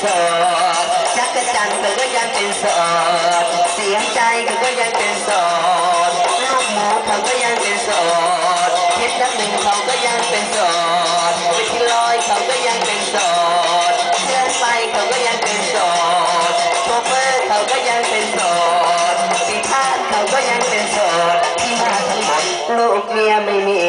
โสดจักรจันทร์เขาก็ยังเป็นโสดเสียงใจเขาก็ยังเป็นโสดลูกหมูเขาก็ยังเป็นโสดเพชรน้ำหนึ่งเขาก็ยังเป็นโสดวิทีลอยเขาก็ยังเป็นโสดเพื่อนไปเขาก็ยังเป็นโสดโชเฟอร์เขาก็ยังเป็นโสดปีพาเขาก็ยังเป็นโสดที่มาทั้งหมดลูกเมียไม่มี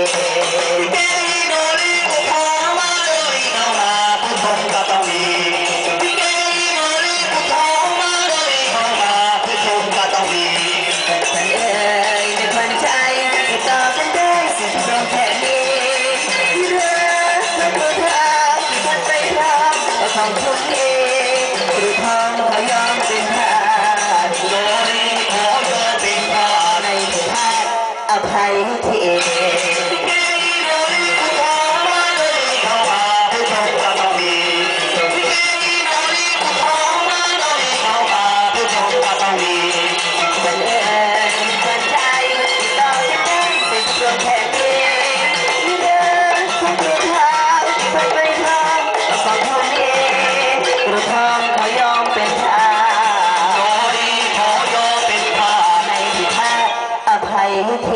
ทางขยะ àwọn mú kọ.